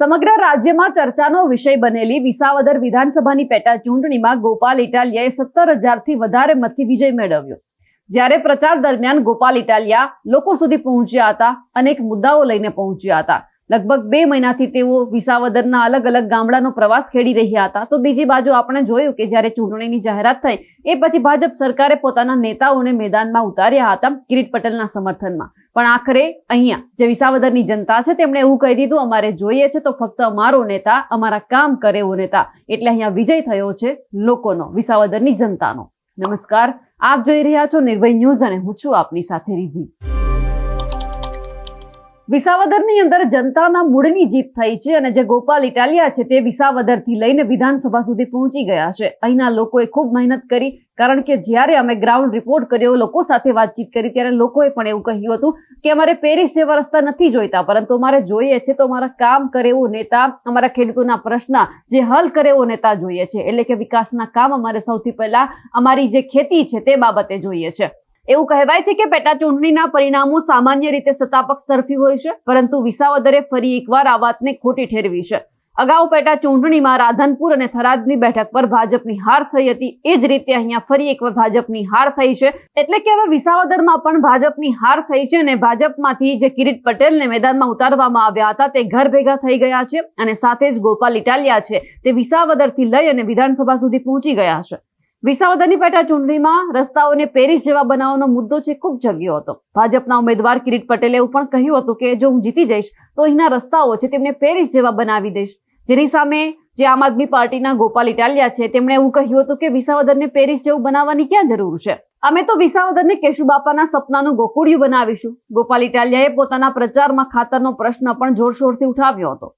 સમગ્ર રાજ્યમાં ચર્ચાનો વિષય બનેલી વિસાવદર વિધાનસભાની પેટા ચૂંટણીમાં ગોપાલ ઇટાલિયાએ સત્તર હજારથી વધારે મતથી વિજય મેળવ્યો. જ્યારે પ્રચાર દરમિયાન ગોપાલ ઇટાલિયા લોકો સુધી પહોંચ્યા હતા, અનેક મુદ્દાઓ લઈને પહોંચ્યા હતા. લગભગ બે મહિનાથી તેઓ વિસાવદરના અલગ અલગ ગામડાનો પ્રવાસ ખેડી રહ્યા હતા. તો બીજી બાજુ આપણે જોયું કે જ્યારે ચૂંટણીની જાહેરાત થઈ, એ પછી ભાજપ સરકારે પોતાના નેતાઓને મેદાનમાં ઉતાર્યા હતા કિરીટ પટેલના સમર્થનમાં. પણ આખરે અહીંયા જે વિસાવદરની જનતા છે તેમણે એવું કહી દીધું, અમારે જોઈએ છે તો ફક્ત અમારો નેતા, અમારા કામ કરે એવો નેતા. એટલે અહીંયા વિજય થયો છે લોકોનો, વિસાવદરની જનતાનો. નમસ્કાર, આપ જોઈ રહ્યા છો નિર્ભય ન્યૂઝ અને હું છું આપની સાથે રીધી. વિસાવદરની અંદર જનતાના મૂળની જીત થઈ છે અને જે ગોપાલ ઇટાલિયા છે તે વિસાવદરથી લઈને વિધાનસભા સુધી પહોંચી ગયા છે. અહીંના લોકોએ ખૂબ મહેનત કરી, કારણ કે જ્યારે અમે ગ્રાઉન્ડ રિપોર્ટ કર્યો, લોકો સાથે વાતચીત કરી, ત્યારે લોકોએ પણ એવું કહ્યું હતું કે અમારે પેરિસ જેવા રસ્તા નથી જોઈતા, પરંતુ અમારે જોઈએ છે તો અમારા કામ કરે એવો નેતા, અમારા ખેડૂતોના પ્રશ્ન જે હલ કરે એવો નેતા જોઈએ છે. એટલે કે વિકાસના કામ અમારે સૌથી પહેલા અમારી જે ખેતી છે તે બાબતે જોઈએ છે. એવું કહેવાય છે કે પેટા ચૂંટણીના પરિણામો સામાન્ય રીતે સત્તાપક્ષ તરફી હોય છે, પરંતુ વિસાવદરે ફરી એકવાર આ વાતને ખોટી ઠેરવી છે. અગાઉ પેટા ચૂંટણીમાં રાધનપુર અને થરાદની બેઠક પર ભાજપની હાર થઈ હતી. એ જ રીતે અહીંયા ફરી એકવાર ભાજપની હાર થઈ છે. એટલે કે હવે વિસાવદરમાં પણ ભાજપની હાર થઈ છે અને ભાજપમાંથી જે કિરીટ પટેલને મેદાનમાં ઉતારવામાં આવ્યા હતા તે ઘર ભેગા થઈ ગયા છે અને સાથે જ ગોપાલ ઇટાલિયા છે તે વિસાવદરથી લઈ અને વિધાનસભા સુધી પહોંચી ગયા છે. વિસાવદરની પેટા ચૂંટણીમાં રસ્તાઓને પેરિસ જેવા બનાવવાનો મુદ્દો છે ખૂબ જગ્યો હતો. ભાજપના ઉમેદવાર કિરીટ પટેલે એવું પણ કહ્યું હતું કે જો હું જીતી જઈશ, તો અહીંના રસ્તાઓ છે તેમને પેરિસ જેવા બનાવી દઈશ. જેની સામે જે આમ આદમી પાર્ટીના ગોપાલ ઇટાલિયા છે, તેમણે એવું કહ્યું હતું કે વિસાવદરને પેરિસ જેવું બનાવવાની ક્યાં જરૂર છે? અમે તો વિસાવદરને કેશુબાપાના સપનાનું ગોકુળિયું બનાવીશું. ગોપાલ ઇટાલિયાએ પોતાના પ્રચારમાં ખાતરનો પ્રશ્ન પણ જોરશોરથી ઉઠાવ્યો હતો.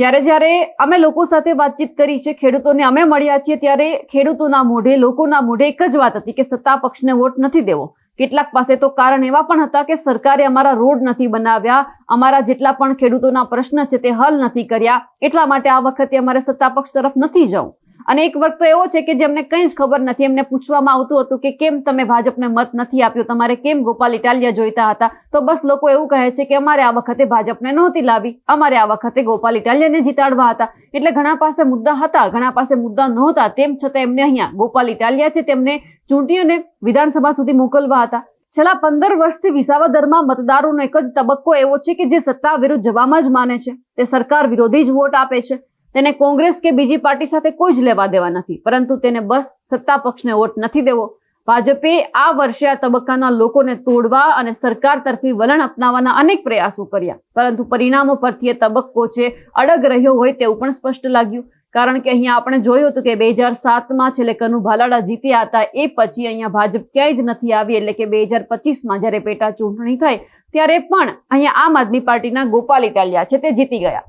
જ્યારે જ્યારે અમે લોકો સાથે વાતચીત કરી છે, ખેડૂતોને અમે મળ્યા છીએ, ત્યારે ખેડૂતોના મોઢે, લોકોના મોઢે એક જ વાત હતી કે સત્તા પક્ષને વોટ નથી દેવો. કેટલાક પાસે તો કારણ એવા પણ હતા કે સરકારે અમારા રોડ નથી બનાવ્યા, અમારા જેટલા પણ ખેડૂતોના પ્રશ્ન છે તે હલ નથી કર્યા, એટલા માટે આ વખતે અમારે સત્તા પક્ષ તરફ નથી જવું. અને એક વર્ગ તો એવો છે કે જેમને કંઈ જ ખબર નથી, એમને પૂછવામાં આવતું હતું કે કેમ તમે ભાજપને મત નથી આપ્યો, તમારે કેમ ગોપાલ ઇટાલિયા જોઈતા હતા? તો બસ લોકો એવું કહે છે કે અમારે આ વખતે ભાજપને નહોતી લાવી, અમારે આ વખતે ગોપાલ ઇટાલિયાને જીતાડવા હતા. એટલે ઘણા પાસે મુદ્દા હતા, ઘણા પાસે મુદ્દા નહોતા. તેમ છતાં એમને અહીંયા ગોપાલ ઇટાલિયા છે તેમને ચૂંટી અને વિધાનસભા સુધી મોકલવા હતા. છેલ્લા પંદર વર્ષથી વિસાવદરમાં મતદારોનો એક જ તબક્કો એવો છે કે જે સત્તા વિરુદ્ધ જવામાં જ માને છે. તે સરકાર વિરોધી જ વોટ આપે છે. તેને કોંગ્રેસ કે બીજી પાર્ટી સાથે કોઈ જ લેવા દેવા નથી. પરંતુ તેને બસ સત્તા પક્ષને વોટ નથી દેવો. ભાજપે આ વર્ષે આ તબક્કાના લોકોને તોડવા અને સરકાર તરફી વલણ અપનાવવાના અનેક પ્રયાસો કર્યા. પરંતુ પરિણામો પરથી એ તબક્કો છે અડગ રહ્યો હોય તેવું પણ સ્પષ્ટ લાગ્યું. કારણ કે અહીંયા આપણે જોયું હતું કે બે હજાર સાતમાં છેલ્લે કનુ ભાલાડા જીત્યા હતા. એ પછી અહીંયા ભાજપ ક્યાંય જ નથી આવી એટલે કે બે હજાર પચીસમાં જ્યારે પેટા ચૂંટણી થઈ, ત્યારે પણ અહીંયા આમ આદમી પાર્ટીના ગોપાલ ઇટાલિયા છે તે જીતી ગયા.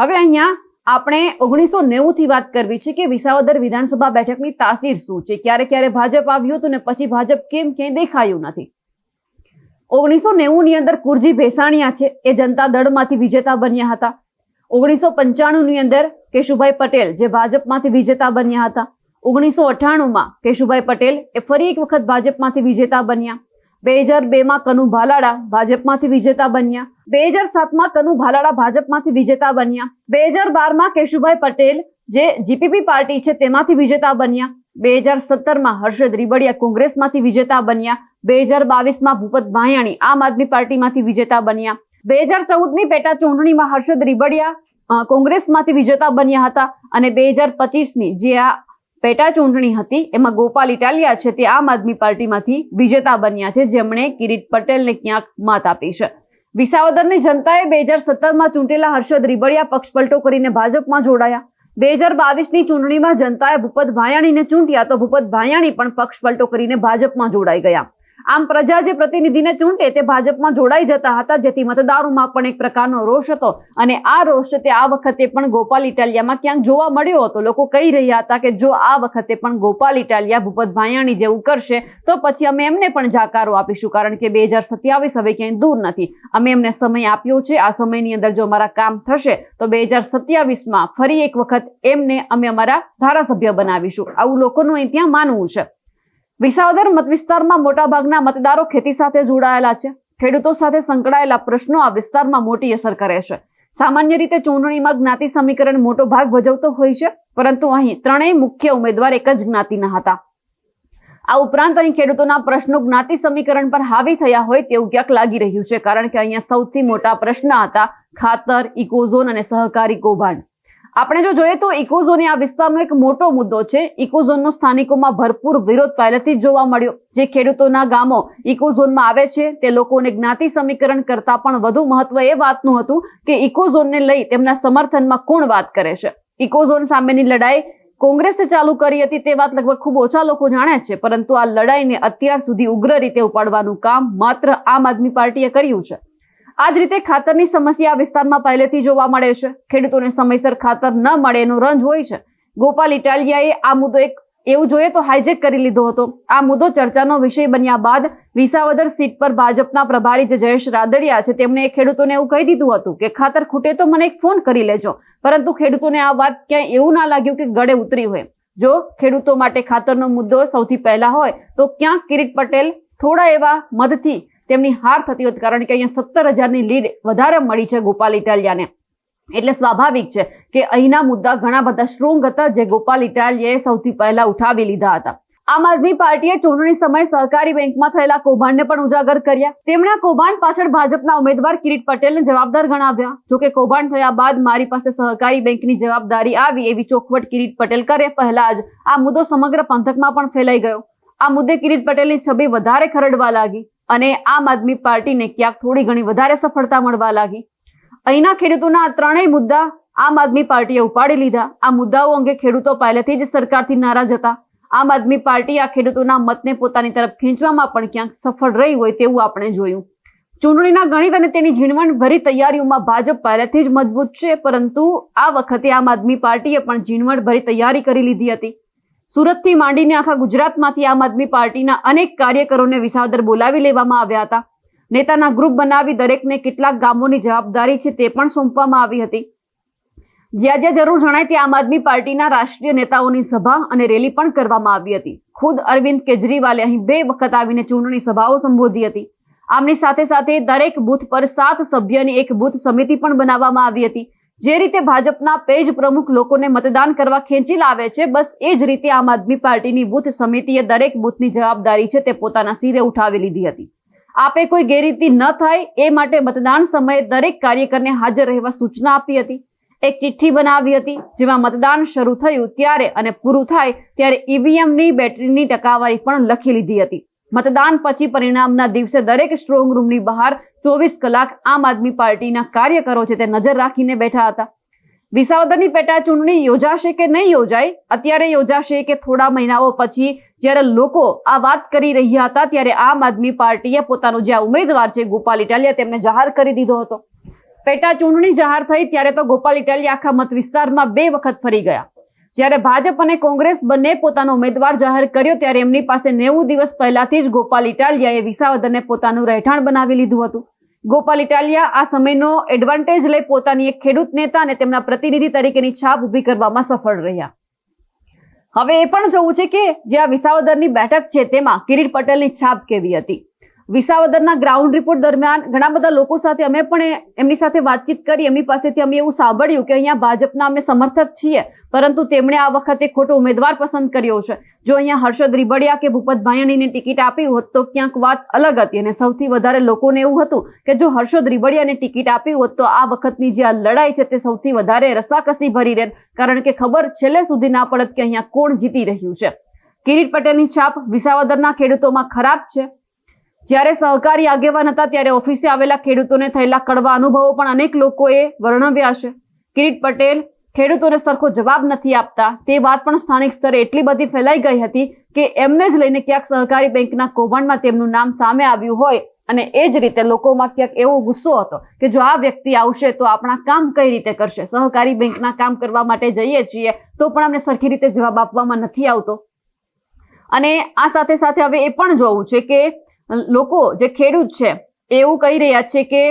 હવે અહીંયા આપણે ઓગણીસો નેવું થી વાત કરવી છે કે વિસાવદર વિધાનસભા બેઠકની તાસીર શું છે? ક્યારે ક્યારે ભાજપ આવ્યું હતું ને પછી ભાજપ કેમ ક્યાંય દેખાયું નથી? ઓગણીસો નેવું ની અંદર કુરજી ભેસાણિયા છે, એ જનતા દળમાંથી વિજેતા બન્યા હતા. ઓગણીસો પંચાણું ની અંદર કેશુભાઈ પટેલ, જે ભાજપમાંથી વિજેતા બન્યા હતા. ઓગણીસો અઠ્ઠાણું માં કેશુભાઈ પટેલ એ ફરી એક વખત ભાજપમાંથી વિજેતા બન્યા. બે હજાર બે માં કનુ ભાલાડા ભાજપમાંથી વિજેતા બન્યા. બે હજાર સાતમાં કનુ ભાલાડા ભાજપમાંથી વિજેતા બન્યા. બે હજાર બારમાં કેશુભાઈ પટેલ જે જીપીપી પાર્ટી છે તેમાંથી વિજેતા બન્યા. બે હજાર સત્તરમાં હર્ષદ રીબડિયા કોંગ્રેસમાંથી વિજેતા બન્યા. બે હજાર બાવીસમાં ભૂપત ભાયાણી આમ આદમી પાર્ટીમાંથી વિજેતા બન્યા. બે હજાર ચૌદની પેટા ચૂંટણીમાં હર્ષદ રીબડિયા કોંગ્રેસમાંથી વિજેતા બન્યા હતા. અને બે હજાર પચીસની જે આ પેટા ચૂંટણી હતી. એમાં ગોપાલ ઇટાલિયા છે તે આમ આદમી પાર્ટીમાંથી વિજેતા બન્યા છે. જેમણે કિરીટ પટેલને ક્યાંક મત આપી છે. વિસાવદરની જનતાએ બે હજાર સત્તરમાં ચૂંટેલા હર્ષદ રીબડિયા પક્ષપલટો કરીને ભાજપમાં જોડાયા. બે હજાર બાવીસની ચૂંટણીમાં જનતાએ ભૂપત ભાયાણીને ચૂંટ્યા તો ભૂપત ભાયાણી પણ પક્ષપલટો કરીને ભાજપમાં જોડાઈ ગયા. આમ પ્રજા જે પ્રતિનિધિને ચૂંટે તે ભાજપમાં જોડાઈ જતા હતા, જેથી મતદારોમાં પણ એક પ્રકારનો રોષ હતો. અને આ રોષ તે આ વખતે પણ ગોપાલ ઇટાલિયામાં ક્યાંક જોવા મળ્યો હતો. લોકો કહી રહ્યા હતા કે જો આ વખતે પણ ગોપાલ ઇટાલિયા ભૂપત ભાયાણી જેવું કરશે, તો પછી અમે એમને પણ જાકારો આપીશું, કારણ કે બે હજાર સત્યાવીસ હવે ક્યાંય દૂર નથી. અમે એમને સમય આપ્યો છે. આ સમયની અંદર જો અમારા કામ થશે, તો બે હજાર સત્યાવીસમાં ફરી એક વખત એમને અમે અમારા ધારાસભ્ય બનાવીશું. આવું લોકોનું અહીં ત્યાં માનવું છે. વિસાવદર મત વિસ્તારમાં મોટાભાગના મતદારો ખેતી સાથે જોડાયેલા છે. ખેડૂતો સાથે સંકળાયેલા પ્રશ્નો આ વિસ્તારમાં મોટી અસર કરે છે. સામાન્ય રીતે ચૂંટણીમાં જ્ઞાતિ સમીકરણ મોટો ભાગ ભજવતો હોય છે, પરંતુ અહીં ત્રણેય મુખ્ય ઉમેદવાર એક જ જ્ઞાતિના હતા. આ ઉપરાંત અહીં ખેડૂતોના પ્રશ્નો જ્ઞાતિ સમીકરણ પર હાવી થયા હોય તેવું ક્યાંક લાગી રહ્યું છે, કારણ કે અહીંયા સૌથી મોટા પ્રશ્ન હતા ખાતર, ઇકોઝોન અને સહકારી કૌભાંડ. આપણે જો જોઈએ તો ઇકોઝોન આ વિસ્તારનો એક મોટો મુદ્દો છે. ઇકોઝોનનો સ્થાનિકોમાં ભરપૂર વિરોધ પહેલેથી જોવા મળ્યો. જે ખેડૂતોના ગામો ઇકોઝોનમાં આવે છે, તે લોકોને જ્ઞાતિ સમીકરણ કરતા પણ વધુ મહત્વ એ વાતનું હતું કે ઇકોઝોનને લઈ તેમના સમર્થનમાં કોણ વાત કરે છે? ઇકોઝોન સામેની લડાઈ કોંગ્રેસે ચાલુ કરી હતી તે વાત લગભગ ખૂબ ઓછા લોકો જાણે છે, પરંતુ આ લડાઈને અત્યાર સુધી ઉગ્ર રીતે ઉપાડવાનું કામ માત્ર આમ આદમી પાર્ટીએ કર્યું છે. આ જ રીતે ખાતરની સમસ્યા વિસ્તારમાં પહેલેથી જોવા મળે છે. ખેડૂતોને સમયસર ખાતર ન મળે એનો રંજ હોય છે. ગોપાલ ઇટાલિયાએ આ મુદ્દો એક એવું જોઈએ તો હાઈજેક કરી લીધો હતો. આ મુદ્દો ચર્ચાનો વિષય બન્યા બાદ વિસાવદર સીટ પર ભાજપના પ્રભારી જે જયેશ રાદડિયા છે. તેમણે ખેડૂતોને એવું કહી દીધું હતું કે, ખાતર ખૂટે તો મને એક ફોન કરી લેજો. પરંતુ ખેડૂતોને આ વાત ક્યાંય એવું ના લાગ્યું કે ગળે ઉતરી હોય. જો ખેડૂતો માટે ખાતરનો મુદ્દો સૌથી પહેલા હોય, તો ક્યાંક કિરીટ પટેલ થોડા એવા મદથી તેમની હાર થતી હોત કારણ કે અહીંયા સત્તર હજારની લીડ વધારે મળી છે ગોપાલ ઇટાલિયાને. એટલે સ્વાભાવિક છે કે અહીંના મુદ્દા ઘણા બધા સ્ટ્રોંગ હતા જે ગોપાલ ઇટાલિયાએ સૌથી પહેલા ઉઠાવી લીધા હતા. આમ આદમી પાર્ટીએ ચૂંટણી સમયે સહકારી બેંકમાં થયેલા કૌભાંડને પણ ઉજાગર કર્યા. તેમણે કૌભાંડ પાછળ ભાજપના ઉમેદવાર કિરીટ પટેલને જવાબદાર ગણાવ્યા. જોકે કૌભાંડ થયા બાદ મારી પાસે સહકારી બેંકની જવાબદારી આવી એવી ચોખવટ કિરીટ પટેલ કરે પહેલા જ આ મુદ્દો સમગ્ર પંથકમાં પણ ફેલાઈ ગયો. આ મુદ્દે કિરીટ પટેલની છબી વધારે ખરડવા લાગી. અને આમ આદમી પાર્ટીને ક્યાંક થોડી ઘણી વધારે સફળતા મળવા લાગી. અહીંના ખેડૂતોના ત્રણેય મુદ્દા આમ આદમી પાર્ટીએ ઉપાડી લીધા. આ મુદ્દાઓ અંગે ખેડૂતો પહેલેથી જ સરકારથી નારાજ હતા. આમ આદમી પાર્ટી આ ખેડૂતોના મતને પોતાની તરફ ખેંચવામાં પણ ક્યાંક સફળ રહી હોય તેવું આપણે જોયું. ચૂંટણીના ગણિત અને તેની ઝીણવણ ભરી તૈયારીઓમાં ભાજપ પહેલેથી જ મજબૂત છે, પરંતુ આ વખતે આમ આદમી પાર્ટીએ પણ ઝીણવણ ભરી તૈયારી કરી લીધી હતી. સુરતથી માંડીને આખા ગુજરાતમાંથી આમ આદમી પાર્ટીના અનેક કાર્યકરોને વિસાવદર બોલાવી લેવામાં આવ્યા હતા. નેતાના ગ્રુપ બનાવી દરેકને કેટલાક ગામોની જવાબદારી છે તે પણ સોંપવામાં આવી હતી. જ્યાં જ્યાં જરૂર જણાય ત્યાં આમ આદમી પાર્ટીના રાષ્ટ્રીય નેતાઓની સભા અને રેલી પણ કરવામાં આવી હતી. ખુદ અરવિંદ કેજરીવાલે અહીં બે વખત આવીને ચૂંટણી સભાઓ સંબોધી હતી. આમની સાથે સાથે દરેક બૂથ પર સાત સભ્યની એક બૂથ સમિતિ પણ બનાવવામાં આવી હતી. જે રીતે ભાજપના પેજ પ્રમુખ લોકોને મતદાન કરવા ખેંચી લાવે છે, બસ એ જ રીતે આમ આદમી પાર્ટીની બૂથ સમિતિએ દરેક બૂથની જવાબદારી છે તે પોતાના સિરે ઉઠાવી લીધી હતી. આપે કોઈ ગેરરીતિ ન થાય એ માટે મતદાન સમયે દરેક કાર્યકરને હાજર રહેવા સૂચના આપી હતી. એક ચિઠ્ઠી બનાવી હતી, જેમાં મતદાન શરૂ થયું ત્યારે અને પૂરું થાય ત્યારે ઈવીએમની બેટરીની ટકાવારી પણ લખી લીધી હતી. મતદાન પછી પરિણામના દિવસે દરેક સ્ટ્રોંગ રૂમની બહાર ચોવીસ કલાક આમ આદમી પાર્ટીના કાર્યકરો છે તે નજર રાખીને બેઠા હતા. વિસાવદરની પેટા ચૂંટણી યોજાશે કે નહીં યોજાય? અત્યારે યોજાશે કે થોડા મહિનાઓ પછી જ્યારે લોકો આ વાત કરી રહ્યા હતા, ત્યારે આમ આદમી પાર્ટીએ પોતાનો જે ઉમેદવાર છે ગોપાલ ઇટાલિયા તેમને જાહેર કરી દીધો હતો. પેટા ચૂંટણી જાહેર થઈ ત્યારે તો ગોપાલ ઇટાલિયા આખા મત વિસ્તારમાં બે વખત ફરી ગયા. જ્યારે ભાજપ અને કોંગ્રેસ બંને પોતાનો ઉમેદવાર જાહેર કર્યો, ત્યારે એમની પાસે નેવું દિવસ પહેલાથી જ ગોપાલ ઇટાલિયાએ વિસાવદરને પોતાનું રહેઠાણ બનાવી લીધું હતું. ગોપાલ ઇટાલિયા આ સમયનો એડવાન્ટેજ લઈ પોતાની એક ખેડૂત નેતા અને તેમના પ્રતિનિધિ તરીકેની છાપ ઊભી કરવામાં સફળ રહ્યા. હવે એ પણ જોવું છે કે જે આ વિસાવદરની બેઠક છે તેમાં કિરીટ પટેલની છાપ કેવી હતી? વિસાવદરના ગ્રાઉન્ડ રિપોર્ટ દરમિયાન ઘણા બધા લોકો સાથે અમે પણ એમની સાથે વાતચીત કરી, એમની પાસેથી અમે એવું સાંભળ્યું કે અહીંયા ભાજપના અમે સમર્થક છીએ, પરંતુ તેમણે આ વખતે ખોટો ઉમેદવાર પસંદ કર્યો છે. જો અહીંયા હર્ષદ રીબડિયા કે ભૂપત ભાયણીને ટિકિટ આપી હોત તો ક્યાંક વાત અલગ હતી અને સૌથી વધારે લોકોને એવું હતું કે જો હર્ષદ રીબડિયાને ટિકિટ આપી હોત તો આ વખતની જે આ લડાઈ છે તે સૌથી વધારે રસાકસી ભરી રહેત કારણ કે ખબર છેલ્લે સુધી ના પડત કે અહીંયા કોણ જીતી રહ્યું છે. કિરીટ પટેલની છાપ વિસાવદરના ખેડૂતોમાં ખરાબ છે. જ્યારે સહકારી આગેવાન હતા ત્યારે ઓફિસે આવેલા ખેડૂતોને થયેલા કડવા અનુભવો પણ અનેક લોકોએ વર્ણવ્યા છે. કિરીટ પટેલ, ખેડૂતોને સરખો જવાબ નથી આપતા. તે વાત પણ સ્થાનિક સ્તરે એટલી બધી ફેલાઈ ગઈ હતી કે એમને જ લઈને ક્યાંક સહકારી બેંકના કૌભાંડમાં તેમનું નામ સામે આવ્યું હોય અને એ જ રીતે લોકોમાં ક્યાંક એવો ગુસ્સો હતો કે જો આ વ્યક્તિ આવશે તો આપણા કામ કઈ રીતે કરશે? સહકારી બેંકના કામ કરવા માટે જઈએ છીએ તો પણ અમને સરખી રીતે જવાબ આપવામાં નથી આવતો. અને આ સાથે સાથે હવે એ પણ જોવું છે કે લોકો જે ખેડૂત છે એવું કહી રહ્યા છે કે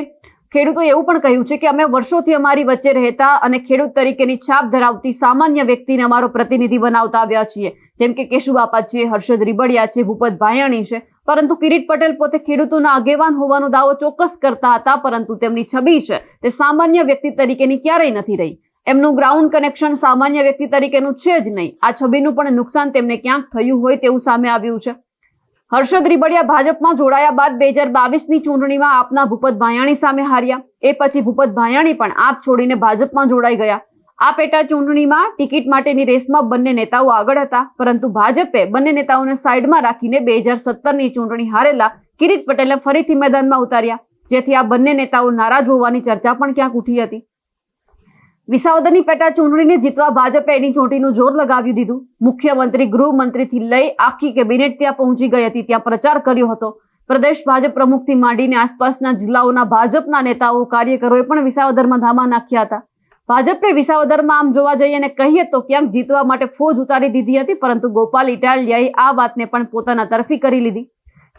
ખેડૂતો એવું પણ કહ્યું છે કે અમે વર્ષોથી અમારી વચ્ચે રહેતા અને ખેડૂત તરીકેની છાપ ધરાવતી સામાન્ય વ્યક્તિને અમારો પ્રતિનિધિ બનાવતા આવ્યા છીએ. જેમ કે કેશુબાપા છે, હર્ષદ રીબડિયા છે, ભૂપત ભાયાણી છે. પરંતુ કિરીટ પટેલ પોતે ખેડૂતોના આગેવાન હોવાનો દાવો ચોક્કસ કરતા હતા, પરંતુ તેમની છબી છે, તે સામાન્ય વ્યક્તિ તરીકેની ક્યારેય નથી રહી. એમનું ગ્રાઉન્ડ કનેક્શન સામાન્ય વ્યક્તિ તરીકેનું છે જ નહીં. આ છબીનું પણ નુકસાન તેમને ક્યાંક થયું હોય તેવું સામે આવ્યું છે. હર્ષદ રીબડિયા ભાજપમાં જોડાયા બાદ બે હજાર બાવીસની ચૂંટણીમાં આપના ભૂપત ભાયાણી સામે હાર્યા. એ પછી ભૂપત ભાયાણી પણ આપ છોડીને ભાજપમાં જોડાઈ ગયા. આ પેટા ચૂંટણીમાં ટિકિટ માટેની રેસમાં બંને નેતાઓ આગળ હતા, પરંતુ ભાજપે બંને નેતાઓને સાઈડમાં રાખીને બે હજાર સત્તરની ચૂંટણી હારેલા કિરીટ પટેલને ફરીથી મેદાનમાં ઉતાર્યા, જેથી આ બંને નેતાઓ નારાજ હોવાની ચર્ચા પણ ક્યાંક ઉઠી હતી. વિસાવદરની પેટા ચૂંટણીને જીતવા ભાજપે એની ચોટીનું જોર લગાવી દીધું. મુખ્યમંત્રી, ગૃહમંત્રીથી લઈ આખી કેબિનેટ ત્યાં પહોંચી ગઈ હતી, ત્યાં પ્રચાર કર્યો હતો. પ્રદેશ ભાજપ પ્રમુખથી માંડીને આસપાસના જિલ્લાઓના ભાજપના નેતાઓ, કાર્યકરોએ પણ વિસાવદરમાં ધામા નાખ્યા હતા. ભાજપે વિસાવદરમાં આમ જોવા જઈએ અને કહીએ તો ક્યાંક જીતવા માટે ફોજ ઉતારી દીધી હતી, પરંતુ ગોપાલ ઇટાલિયાએ આ વાતને પણ પોતાના તરફી કરી લીધી.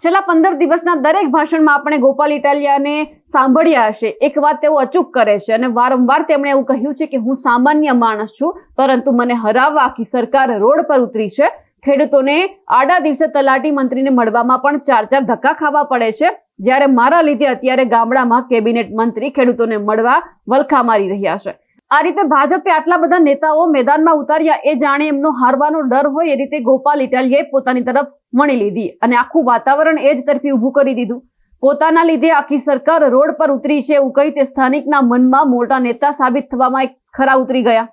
છેલ્લા પંદર દિવસના દરેક ભાષણમાં આપણે ગોપાલ ઇટાલિયાને સાંભળ્યા હશે. એક વાત તેઓ અચૂક કરે છે અને વારંવાર તેમણે એવું કહ્યું છે કે હું સામાન્ય માણસ છું, પરંતુ મને હરાવવા આખી સરકાર રોડ પર ઉતરી છે. ખેડૂતોને આડા દિવસે તલાટી મંત્રીને મળવામાં પણ ચાર ચાર ધક્કા ખાવા પડે છે. જ્યારે મારા લીધે અત્યારે ગામડામાં કેબિનેટ મંત્રી ખેડૂતોને મળવા વલખા મારી રહ્યા છે. આ રીતે ભાજપે આટલા બધા નેતાઓ મેદાનમાં ઉતાર્યા એ જાણે એમનો હારવાનો ડર હોય એ રીતે ગોપાલ ઇટાલિયાએ પોતાની તરફ વણી લીધી અને આખું વાતાવરણ એ જ તરફી ઊભું કરી દીધું. પોતાના લીધે આખી સરકાર રોડ પર ઉતરી છે એવું કહી તે સ્થાનિકના મનમાં મોટા નેતા સાબિત થવામાં એક ખરા ઉતરી ગયા.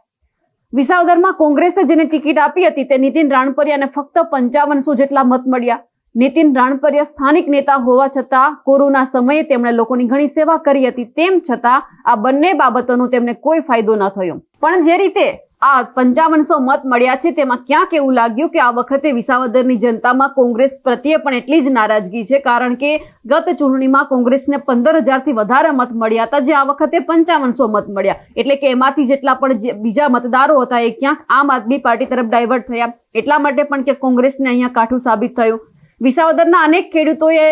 વિસાવદરમાં કોંગ્રેસે જેને ટિકિટ આપી હતી તે નીતિન રાણપરિયાને ફક્ત પંચાવનસો જેટલા મત મળ્યા. નીતિન રાણપરિયા સ્થાનિક નેતા હોવા છતાં કોરોના સમયે તેમણે લોકોની ઘણી સેવા કરી હતી. તેમ છતાં આ બંને બાબતોનો તેમને કોઈ ફાયદો ન થયો. પણ જે રીતે આ પંચાવનસો મત મળ્યા છે. તેમાં ક્યાંક એવું લાગ્યું કે આ વખતે વિસાવદરની જનતામાં કોંગ્રેસ પ્રત્યે પણ એટલી જ નારાજગી છે, કારણ કે ગત ચૂંટણીમાં કોંગ્રેસને પંદર હજારથી વધારે મત મળ્યા હતા, જે આ વખતે પંચાવનસો મત મળ્યા. એટલે કે એમાંથી જેટલા પણ બીજા મતદારો હતા એ ક્યાંક આમ આદમી પાર્ટી તરફ ડાયવર્ટ થયા. એટલા માટે પણ કે કોંગ્રેસને અહીંયા કાઠું સાબિત થયું. વિસાવદરના અનેક ખેડૂતોએ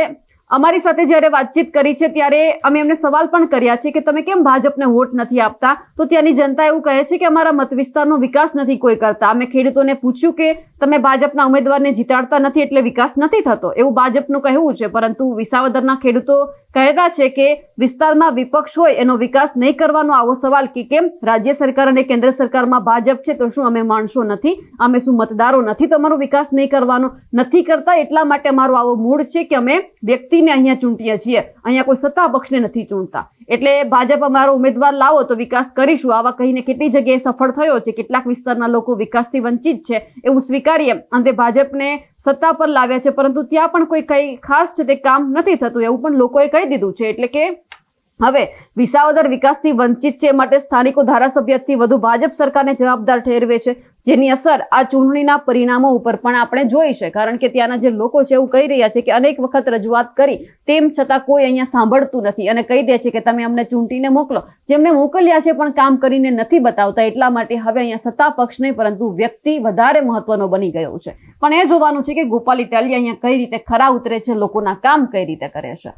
અમારી સાથે જ્યારે વાતચીત કરી છે, ત્યારે અમે એમને સવાલ પણ કર્યા છે કે તમે કેમ ભાજપને વોટ નથી આપતા? તો ત્યાંની જનતા એવું કહે છે કે અમારા મત વિસ્તારનો વિકાસ નથી કોઈ કરતા. અમે ખેડૂતોને પૂછ્યું કે તમે ભાજપના ઉમેદવારને જીતાડતા નથી એટલે વિકાસ નથી થતો. એવું ભાજપનું કહેવું છે, પરંતુ વિસાવદરના ખેડૂતો કહેતા છે કે વિસ્તારમાં વિપક્ષ હોય એનો વિકાસ નહીં કરવાનો આવો સવાલ કે કેમ? રાજ્ય સરકાર અને કેન્દ્ર સરકારમાં ભાજપ છે તો શું અમે માણસો નથી? અમે શું મતદારો નથી તો અમારો વિકાસ નહીં કરવાનો? નથી કરતા એટલા માટે અમારો આવો મૂડ છે કે અમે વ્યક્તિને અહીંયા ચૂંટીએ છીએ. અહીંયા કોઈ સત્તા પક્ષને નથી ચૂંટતા. એટલે ભાજપ અમારો ઉમેદવાર લાવો તો વિકાસ કરીશું. આવા કહીને કેટલી જગ્યાએ સફળ થયો છે? કેટલાક વિસ્તારના લોકો વિકાસથી વંચિત છે એવું સ્વીકારીએ. અંતે ભાજપને સત્તા પર લાવ્યા છે, પરંતુ ત્યાં પણ કોઈ કઈ ખાસ છે તે કામ નથી થતું. એવું પણ લોકોએ કહી દીધું છે. એટલે કે હવે વિસાવદર વિકાસથી વંચિત છે માટે સ્થાનિકો ધારાસભ્યથી વધુ ભાજપ સરકારને જવાબદાર ઠેરવે છે. જેની અસર આ ચૂંટણીના પરિણામો ઉપર પણ આપણે જોઈ છે. કારણ કે ત્યાંના જે લોકો છે એવું કહી રહ્યા છે કે અનેક વખત રજૂઆત કરી, તેમ છતાં કોઈ અહીંયા સાંભળતું નથી. અને કહી દે છે કે તમે અમને ચૂંટીને મોકલો. જેમને મોકલ્યા છે પણ કામ કરીને નથી બતાવતા, એટલા માટે હવે અહીંયા સત્તા પક્ષ નહીં, પરંતુ વ્યક્તિ વધારે મહત્વનો બની ગયો છે. પણ એ જોવાનું છે કે ગોપાલ ઇટાલિયા અહીંયા કઈ રીતે ખરા ઉતરે છે, લોકોના કામ કઈ રીતે કરે છે.